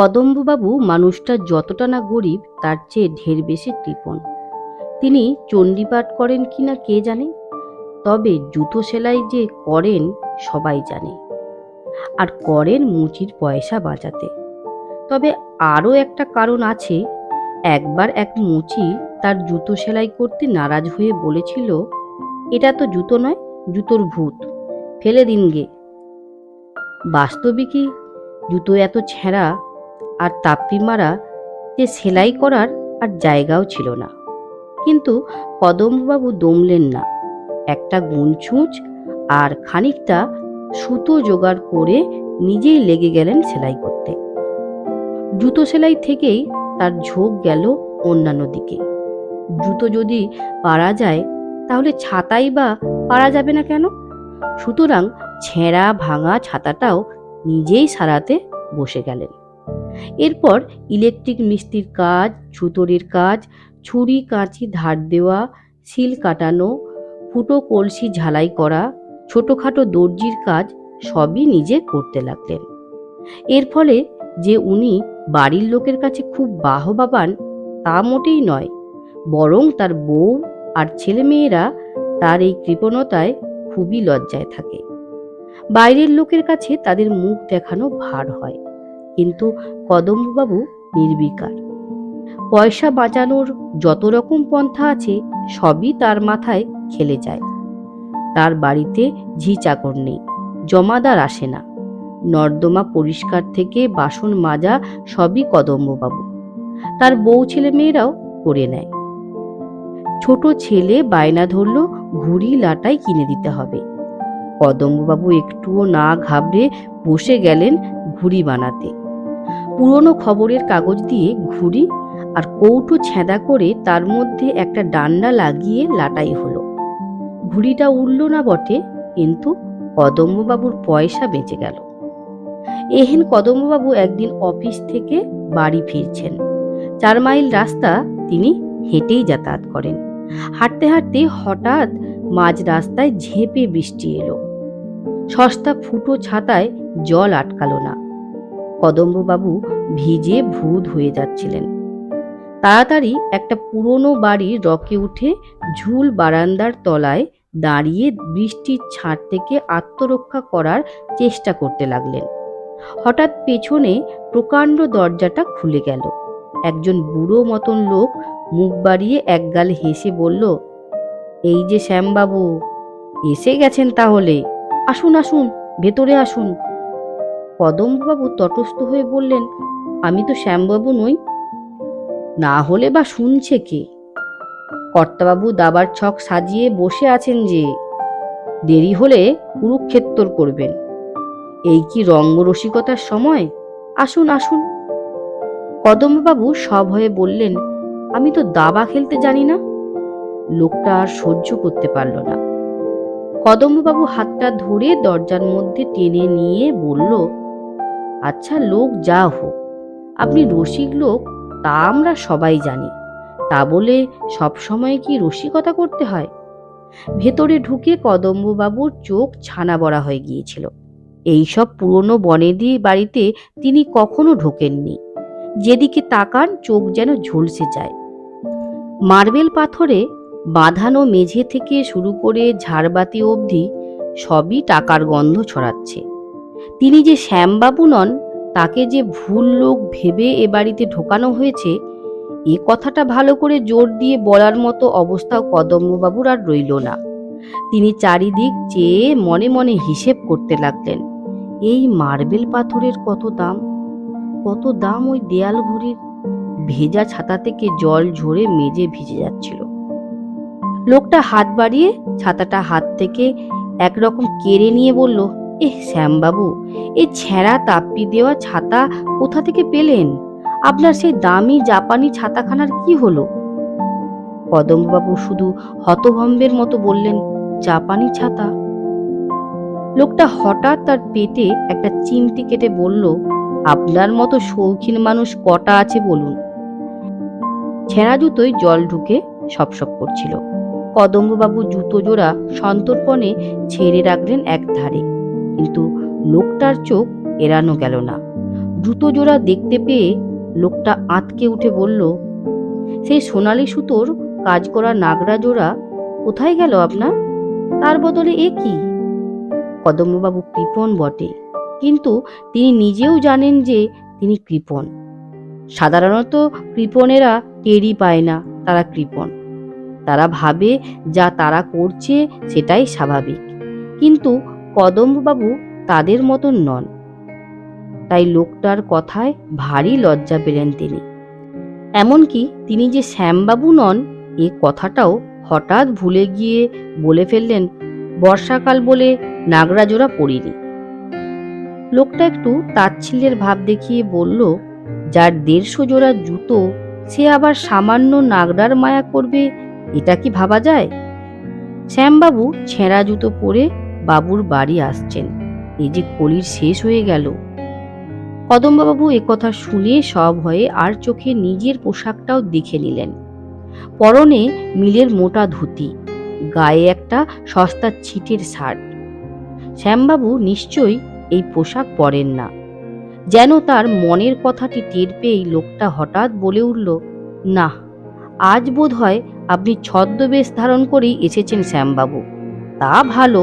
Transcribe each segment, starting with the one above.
কদম্ববাবু মানুষটা যতটা না গরিব, তার চেয়ে ঢের বেশি কৃপণ তিনি চণ্ডীপাঠ করেন কিনা কে জানে? তবে জুতো সেলাই যে করেন, সবাই জানে। আর করেন মুচির পয়সা বাঁচাতে। তবে আরও একটা কারণ আছে, একবার এক মুচি তার জুতো সেলাই করতে নারাজ হয়ে বলেছিল, এটা তো জুতো নয়, জুতোর ভূত, ফেলে দিন গে। বাস্তবিকই জুতো এত ছেঁড়া আর তাপ্পি মারা যে সেলাই করার আর জায়গাও ছিল না। কিন্তু কদমবাবু দমলেন না। একটা গুনছুঁচ আর খানিকটা সুতো জোগাড় করে নিজেই লেগে গেলেন সেলাই করতে। জুতো সেলাই থেকেই তার ঝোঁক গেল অন্যান্য দিকে। জুতো যদি পারা যায়, তাহলে ছাতাই বা পারা যাবে না কেন? সুতরাং ছেঁড়া ভাঙা ছাতাটাও নিজেই সারাতে বসে গেলেন। এরপর ইলেকট্রিক মিস্ত্রির কাজ ছুতোরের কাজ, ছুরি, কাঁচি, ধার দেওয়া শিল কাটানো, ফুটো, কলসি ঝালাই করা, ছোটোখাটো দর্জির কাজ সবই নিজে করতে লাগলেন। এর ফলে যে উনি বাড়ির লোকের কাছে খুব বাহবা পান, তা মোটেই নয়। বরং তার বউ আর ছেলেমেয়েরা তার এই কৃপণতায় খুবই লজ্জায় থাকে। বাইরের লোকের কাছে তাদের মুখ দেখানো ভার হয়। কিন্তু কদম্ববাবু নির্বিকার। পয়সা বাঁচানোর যত রকম পন্থা আছে, সবই তার মাথায় খেলে যায়। তার বাড়িতে ঝি চাকর নেই, জমাদার আসে না। নর্দমা পরিষ্কার থেকে বাসন মাজা সবই কদম্ববাবু। তার বউ ছেলে মেয়েরাও করে নেয়। ছোট ছেলে বায়না ধরল, ঘুড়ি লাটাই কিনে দিতে হবে। কদম্ববাবু একটুও না ঘাবড়ে বসে গেলেন ঘুড়ি বানাতে। পুরনো খবরের কাগজ দিয়ে ঘুড়ি আর কৌটো ছেঁদা করে তার মধ্যে একটা ডান্ডা লাগিয়ে লাটাই হলো। ঘুড়িটা উড়ল না বটে, কিন্তু কদম্ববাবুর পয়সা বেঁচে গেল। এহেন কদম্ববাবু একদিন অফিস থেকে বাড়ি ফিরছেন। চার মাইল রাস্তা তিনি হেঁটেই যাতায়াত করেন। হাঁটতে হাঁটতে হঠাৎ মাঝ রাস্তায় ঝেঁপে বৃষ্টি এলো। সস্তা ফুটো ছাতায় জল আটকালো না। কদম্ববাবু ভিজে ভূত হয়ে যাচ্ছিলেন। তাড়াতাড়ি একটা পুরনো বাড়ির রকে উঠে ঝুল বারান্দার তলায় দাঁড়িয়ে বৃষ্টির ছাঁট থেকে আত্মরক্ষা করার চেষ্টা করতে লাগলেন। হঠাৎ পেছনে প্রকাণ্ড দরজাটা খুলে গেল। একজন বুড়ো মতন লোক মুখ বাড়িয়ে একগাল হেসে বলল, এই যে শ্যামবাবু, এসে গেছেন তাহলে। আসুন আসুন, ভেতরে আসুন। কদম্ববাবু তটস্থ হয়ে বললেন, আমি তো শ্যামবাবু নই। না হলে বা শুনছে কে? কর্তাবাবু দাবার ছক সাজিয়ে বসে আছেন যে, দেরি হলে কুরুক্ষেত্তর করবেন। এই কি রঙ্গরসিকতার সময়? আসুন আসুন। কদম্ববাবু সভয়ে বললেন, আমি তো দাবা খেলতে জানি না। লোকটা আর সহ্য করতে পারল না। কদম্ববাবু হাতটা ধরে দরজার মধ্যে টেনে নিয়ে বলল আচ্ছা লোক যা হোক, আপনি রসিক লোক, তা আমরা সবাই জানি। তা বলে সব সময় কি রসিকতা করতে হয়? ভেতরে ঢুকে কদম্ববাবুর চোখ ছানা বড়া হয়ে গিয়েছিল। এইসব পুরনো বনেদি বাড়িতে তিনি কখনো ঢোকেননি। যেদিকে তাকান চোখ যেন ঝলসে যায়। মার্বেল পাথরে বাঁধানো মেঝে থেকে শুরু করে ঝাড়বাতি অবধি সবই টাকার গন্ধ ছড়াচ্ছে। তিনি যে শ্যামবাবু নন, তাকে যে ভুল লোক ভেবে এ বাড়িতে ঢোকানো হয়েছে, এ কথাটা ভালো করে জোর দিয়ে বলার মতো অবস্থাও কদম্ববাবুর আর রইল না। তিনি চারিদিক চেয়ে মনে মনে হিসেব করতে লাগলেন, এই মার্বেল পাথরের কত দাম? কত দাম ওই দেয়াল ঘড়ির? ভেজা ছাতা থেকে জল ঝরে মেজে ভিজে যাচ্ছিল। লোকটা হাত বাড়িয়ে ছাতাটা হাত থেকে একরকম কেড়ে নিয়ে বলল এহ শ্যামবাবু এই ছেঁড়া তাপ্পি দেওয়া ছাতা কোথা থেকে পেলেন? আপনার সেই দামি জাপানি ছাতাখানার কি হলো? কদম্ববাবু শুধু হতভম্বের মতো বললেন, জাপানি ছাতা? লোকটা হঠাৎ তার পেটে একটা চিমটি কেটে বলল, আপনার মতো শৌখিন মানুষ কটা আছে বলুন? ছেঁড়া জুতোয় জল ঢুকে সপসপ করছিল। কদম্ববাবু জুতো জোড়া সন্তর্পণে ছেড়ে রাখলেন এক ধারে কিন্তু লোকটার চোখ এড়ানো গেল না। জুতো জোড়া দেখতে পেয়ে লোকটা আঁতকে উঠে বলল সেই সোনালি সুতোর কাজ করা নাগরা জোড়া কোথায় গেল আপনার? তার বদলে এ কি? কদম্ববাবু কৃপণ বটে, কিন্তু তিনি নিজেও জানেন যে তিনি কৃপণ। সাধারণত কৃপণেরা টেরই পায় না, তারা কৃপণ। তারা ভাবে যা তারা করছে সেটাই স্বাভাবিক। কিন্তু কদম্ববাবু তাদের মতন নন। তাই লোকটার কথায় ভারী লজ্জা পেলেন তিনি। এমনকি তিনি যে শ্যামবাবু নন, এ কথাটাও হঠাৎ ভুলে গিয়ে বলে ফেললেন, বর্ষাকাল বলে নাগরাজোড়া পড়িনি লোকটা একটু তাচ্ছিল্যের ভাব দেখিয়ে বলল, যার দেড়শো জোড়া জুতো সে আবার সামান্য নাগরার মায়া করবে, এটা কি ভাবা যায়? শ্যামবাবু ছেঁড়া জুতো পরে বাবুর বাড়ি আসছেন। এই যে কলির শেষ হয়ে গেল। কদম্বাবু একথা শুনে সব হয়ে আর চোখে নিজের পোশাকটাও দেখে নিলেন। পরনে মিলের মোটা ধুতি, গায়ে একটা সস্তা ছিটের শার্ট। শ্যামবাবু নিশ্চয়ই এই পোশাক পরেন না। যেন তার মনের কথাটি টের পেয়েই লোকটা হঠাৎ বলে উঠল, না, আজ বোধ হয় আপনি ছদ্মবেশ ধারণ করেই এসেছেন শ্যামবাবু। তা ভালো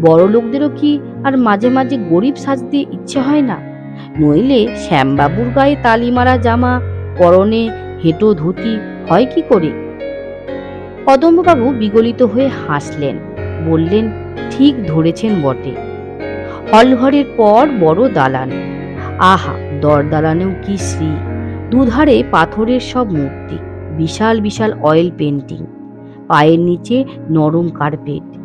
বড় লোকদেরও কি আর মাঝে মাঝে গরিব সাজতে ইচ্ছে হয় না? নইলে শ্যামবাবুর গায়ে তালি মারা জামা, পরনে হেঁটো ধুতি হয় কি করে? কদম্ববাবু বিগলিত হয়ে হাসলেন, বললেন, ঠিক ধরেছেন বটে। হলঘরের পর বড় দালান। আহা দর দালানেও কি শ্রী। দুধারে পাথরের সব মূর্তি, বিশাল বিশাল অয়েল পেন্টিং। পায়ের নিচে নরম কার্পেট।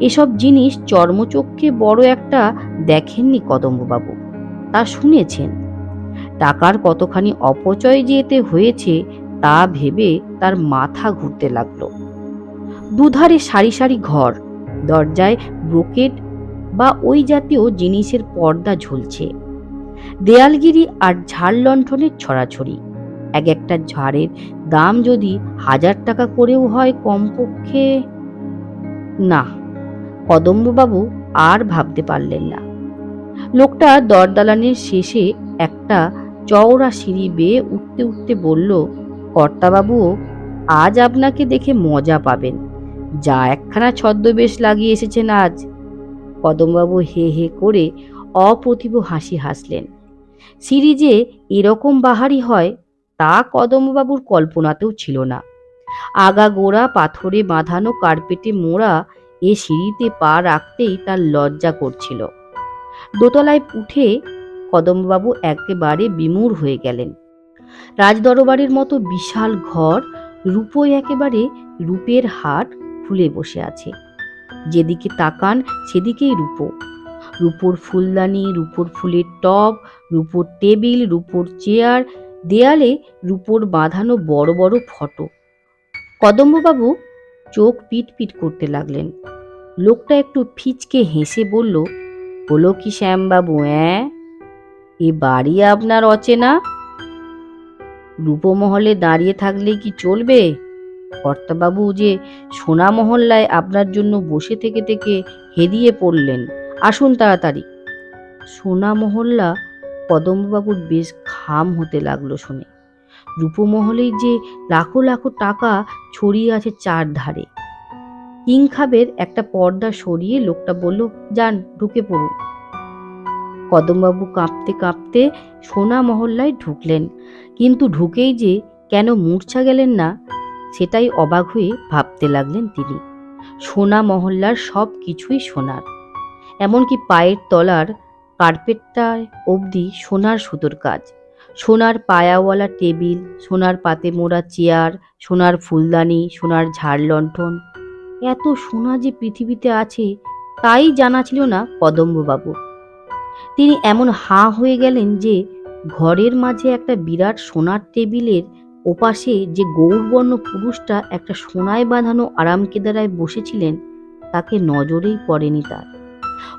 এসব জিনিস চর্মচক্ষে বড় একটা দেখেননি কদম্ববাবু। তা শুনেছেন। টাকার কতখানি অপচয় যেতে হয়েছে, তা ভেবে তার মাথা ঘুরতে লাগল। দুধারে সারি সারি ঘর, দরজায় ব্রোকেট বা ওই জাতীয় জিনিসের পর্দা ঝুলছে। দেয়ালগিরি আর ঝাড় লণ্ঠনের ছড়াছড়ি। এক একটা ঝাড়ের দাম যদি হাজার টাকা করেও হয় কমপক্ষে, না। কদম্ববাবু আর ভাবতে পারলেন না। লোকটা দরদালানের শেষে একটা চওড়া সিঁড়ি বেয়ে উঠতে উঠতে বলল, কর্তাবাবুও, আজ আপনাকে দেখে মজা পাবেন। যা একখানা ছদ্মবেশ লাগিয়ে এসেছেন আজ। কদমবাবু হে হে করে অপ্রতিভ হাসি হাসলেন। সিঁড়ি যে এরকম বাহারি হয়, তা কদমবাবুর কল্পনাতেও ছিল না। আগা গোড়া পাথরে বাঁধানো কার্পেটে মোড়া এ সিঁড়িতে পা রাখতেই তার লজ্জা করছিল। দোতলায় উঠে কদমবাবু একেবারে বিমূঢ় হয়ে গেলেন। রাজদরবারের মতো বিশাল ঘর রূপোয় একেবারে রূপের হাট খুলে বসে আছে। যেদিকে তাকান সেদিকেই রূপো। রূপোর ফুলদানি, রূপোর ফুলের টব, রূপোর টেবিল, রূপোর চেয়ার, দেয়ালে রূপোর বাঁধানো বড় বড় ফটো। কদম্ববাবু চোখ পিট পিট করতে লাগলেন। লোকটা একটু ফিচকে হেসে বলল, হলো কি শ্যামবাবু, অ্যাঁ? এ বাড়ি আপনার অচেনা? রূপমহলে দাঁড়িয়ে থাকলে কি চলবে? কর্তাবাবু যে সোনা মহল্লায় আপনার জন্য বসে থেকে থেকে হেদিয়ে পড়লেন, আসুন তাড়াতাড়ি। সোনা মহল্লা কদম্ববাবুর বেশ খাম হতে লাগল শুনে। রূপমহলেই যে লাখো লাখো টাকা ছড়িয়ে আছে চারধারে। কিংখাবের একটা পর্দা সরিয়ে লোকটা বলল, যান, ঢুকে পড়ুন। কদমবাবু কাঁপতে কাঁপতে সোনা মহল্লায় ঢুকলেন। কিন্তু ঢুকেই যে কেন মূর্ছা গেলেন না, সেটাই অবাক হয়ে ভাবতে লাগলেন তিনি। সোনা মহল্লার সব কিছুই সোনার। এমনকি পায়ের তলার কার্পেটটায় অবধি সোনার সুতোর কাজ। সোনার পায়াওয়ালা টেবিল, সোনার পাতে মোড়া চেয়ার, সোনার ফুলদানি, সোনার ঝাড় লণ্ঠন। এত সোনা যে পৃথিবীতে আছে, তাই জানা ছিল না কদম্ববাবু তিনি এমন হাঁ হয়ে গেলেন যে, ঘরের মাঝে একটা বিরাট সোনার টেবিলের ওপাশে যে গৌরবর্ণ পুরুষটা একটা সোনায় বাঁধানো আরাম কেদারায় বসেছিলেন, তাকে নজরেই পড়েনি তার।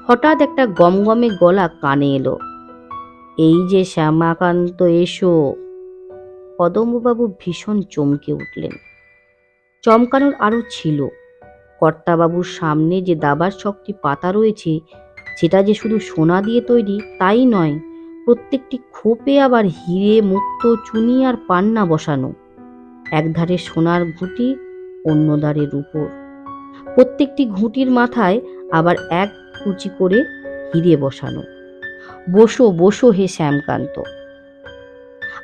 হঠাৎ একটা গমগমে গলা কানে এলো। এই যে শ্যামাকান্ত, এসো। কদম্ববাবু ভীষণ চমকে উঠলেন। চমকানোর আরও ছিল। কর্তাবাবুর সামনে যে দাবার শক্তি পাতা রয়েছে, সেটা যে শুধু সোনা দিয়ে তৈরি, তাই নয়, প্রত্যেকটি খোপে আবার হিরে, মুক্ত চুনি আর পান্না বসানো। একধারে সোনার ঘুঁটি অন্য ধারে রূপোর। প্রত্যেকটি ঘুঁটির মাথায় আবার এক কুচি করে হিরে বসানো। বসো বসো হে শ্যামকান্ত।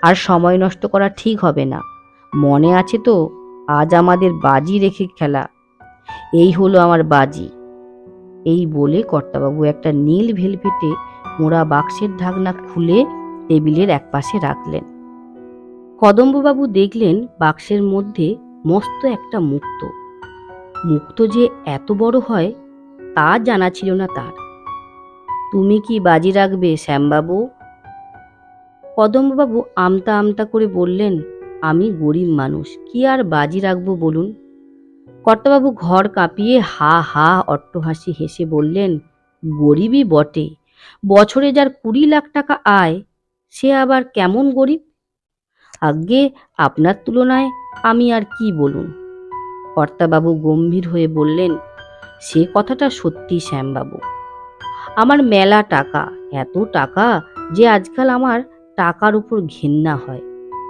আর সময় নষ্ট করা ঠিক হবে না। মনে আছে তো, আজ আমাদের বাজি রেখে খেলা। এই হলো আমার বাজি। এই বলে কর্তাবাবু একটা নীল ভেলভেটে মোড়া বাক্সের ঢাকনা খুলে টেবিলের একপাশে রাখলেন। কদম্ববাবু দেখলেন বাক্সের মধ্যে মস্ত একটা মুক্ত। মুক্ত যে এত বড় হয়, তা জানা ছিল না তার। তুমি কি বাজি রাখবে, শ্যামবাবু? কদম্ববাবু আমতা আমতা করে বললেন, আমি গরিব মানুষ, কি আর বাজি রাখব বলুন? কর্তাবাবু ঘর কাঁপিয়ে হা হা অট্টহাসি হেসে বললেন, গরিবই বটে, বছরে যার কুড়ি লাখ টাকা আয়, সে আবার কেমন গরিব? আজ্ঞে, আপনার তুলনায় আমি আর কি বলুন? কর্তাবাবু গম্ভীর হয়ে বললেন, সে কথাটা সত্যি, শ্যামবাবু। আমার মেলা টাকা, এত টাকা যে আজকাল আমার টাকার উপর ঘেন্না হয়,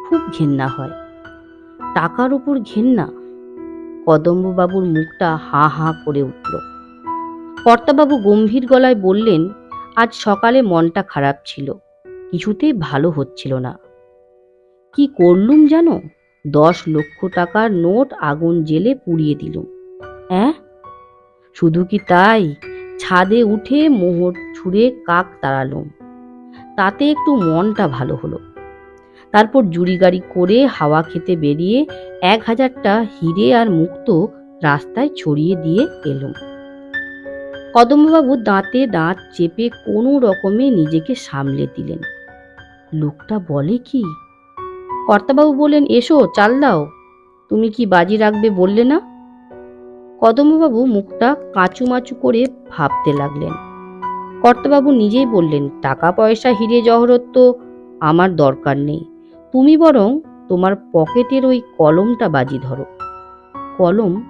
খুব ঘেন্না হয়। টাকার উপর ঘেন্না? কদম্ববাবুর মুখটা হা হা করে উঠল। কর্তাবাবু গম্ভীর গলায় বললেন, আজ সকালে মনটা খারাপ ছিল, কিছুতেই ভালো হচ্ছিল না। কি করলুম জানো? দশ লক্ষ টাকার নোট আগুন জেলে পুড়িয়ে দিলুম। হ্যাঁ শুধু কি তাই? ছাদে উঠে মোহর ছুঁড়ে কাক তাড়ালুম তাতে একটু মনটা ভালো হলো। তারপর জুড়ি গাড়ি করে হাওয়া খেতে বেরিয়ে এক হাজারটা হিরে আর মুক্ত রাস্তায় ছড়িয়ে দিয়ে এলুম কদম্ববাবু দাঁতে দাঁত চেপে কোনো রকমে নিজেকে সামলে দিলেন। লোকটা বলে কি? কর্তাবাবু বলেন এসো, চাল দাও। তুমি কি বাজি রাখবে বললে না? কদম্ববাবু মুখটা কাঁচু কাঁচুমাচু করে ভাবতে লাগলেন। কর্তাবাবু নিজেই বললেন টাকা পয়সা হিরে জহরত তো আমার দরকার নেই। তুমি বরং তোমার পকেটের ওই কলমটা বাজি ধরো। কলম?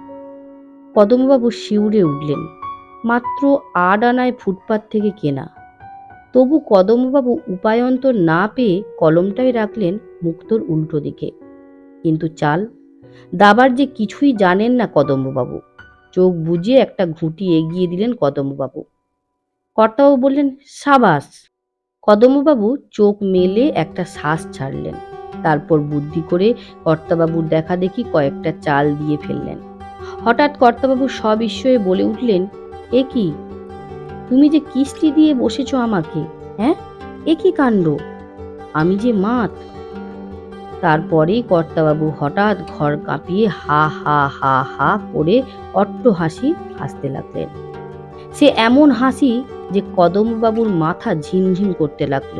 কদমবাবু শিউরে উঠলেন, মাত্র আট আনায় ফুটপাত থেকে কেনা। তবু কদমবাবু উপায়ন্তর না পেয়ে কলমটাই রাখলেন মুক্তোর উল্টো দিকে। কিন্তু চাল, দাবার যে কিছুই জানেন না কদম্ববাবু চোখ বুঝে একটা ঘুঁটি এগিয়ে দিলেন কদম্ববাবু কর্তাবাবু বললেন, সাবাস। কদম্ববাবু চোখ মেলে একটা শ্বাস ছাড়লেন। তারপর বুদ্ধি করে কর্তাবাবুর দেখা দেখি কয়েকটা চাল দিয়ে ফেললেন। হঠাৎ কর্তাবাবু সব সবিস্ময়ে বলে উঠলেন, এ কি? তুমি যে কিস্তি দিয়ে বসেছ আমাকে হ্যাঁ? এ কি কাণ্ড? আমি যে মাত তারপরেই কর্তাবাবু হঠাৎ ঘর কাঁপিয়ে হা হা হা হা করে অট্ট হাসি হাসতে লাগলেন। সে এমন হাসি যে কদমবাবুর মাথা ঝিমঝিম করতে লাগল।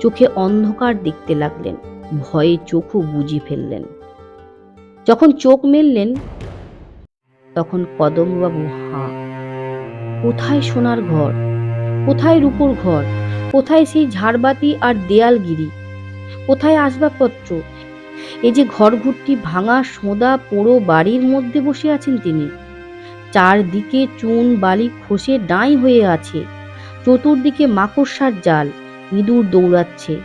চোখে অন্ধকার দেখতে লাগলেন, ভয়ে চোখও বুঝি ফেললেন। যখন চোখ মেললেন, তখন কদমবাবু হাঁ, কোথায় সোনার ঘর? কোথায় রূপোর ঘর? কোথায় সেই ঝাড়বাতি আর দেয়ালগিরি? কোথায় আসবাবপত্র? এই যে ঘরঘুরটি ভাঙা সোঁদা পোড়ো বাড়ির মধ্যে বসে আছেন তিনি। চারদিকে চুন, বালি, খসে ডাঁই হয়ে আছে। চতুর্দিকে মাকড়সার জাল, ইঁদুর দৌড়াচ্ছে।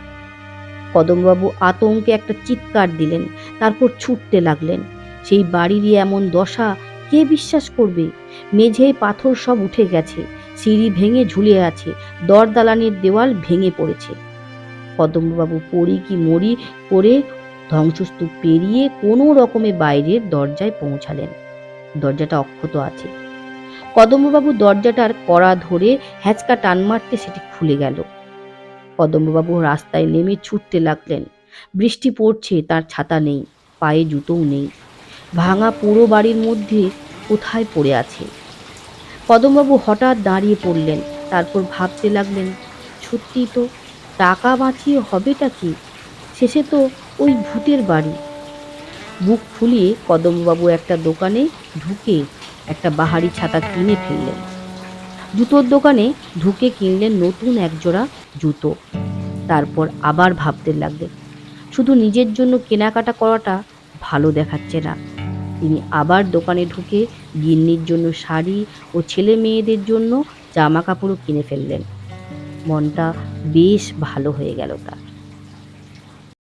কদমবাবু আতঙ্কে একটা চিৎকার দিলেন, তারপর ছুটতে লাগলেন। সেই বাড়িরই এমন দশা কে বিশ্বাস করবে? মেঝে পাথর সব উঠে গেছে, সিঁড়ি ভেঙে ঝুলে আছে, দরদালানের দেওয়াল ভেঙে পড়েছে। কদম্ববাবু পড়ি কি মরি করে ধ্বংসস্তূপ পেরিয়ে কোনো রকমে বাইরের দরজায় পৌঁছালেন। দরজাটা অক্ষত আছে। কদম্ববাবু দরজাটার কড়া ধরে হ্যাচকা টান মারতে সেটি খুলে গেল। কদম্ববাবু রাস্তায় নেমে ছুটতে লাগলেন। বৃষ্টি পড়ছে, তার ছাতা নেই, পায়ে জুতোও নেই। ভাঙা পুরো বাড়ির মধ্যে কোথায় পড়ে আছে? কদমবাবু হঠাৎ দাঁড়িয়ে পড়লেন, তারপর ভাবতে লাগলেন সত্যি তো টাকা বাঁচিয়ে হবেটা কি? শেষে তো ওই ভূতের বাড়ি। বুক ফুলিয়ে কদমবাবু একটা দোকানে ঢুকে একটা বাহারি ছাতা কিনে ফেললেন। জুতোর দোকানে ঢুকে কিনলেন নতুন একজোড়া জুতো। তারপর আবার ভাবতে লাগলেন, শুধু নিজের জন্য কেনাকাটা করাটা ভালো দেখাচ্ছে না। তিনি আবার দোকানে ঢুকে গিন্নির জন্য শাড়ি ও ছেলে মেয়েদের জন্য জামা কাপড়ও কিনে ফেললেন। মনটা বেশ ভালো হয়ে গেল তার।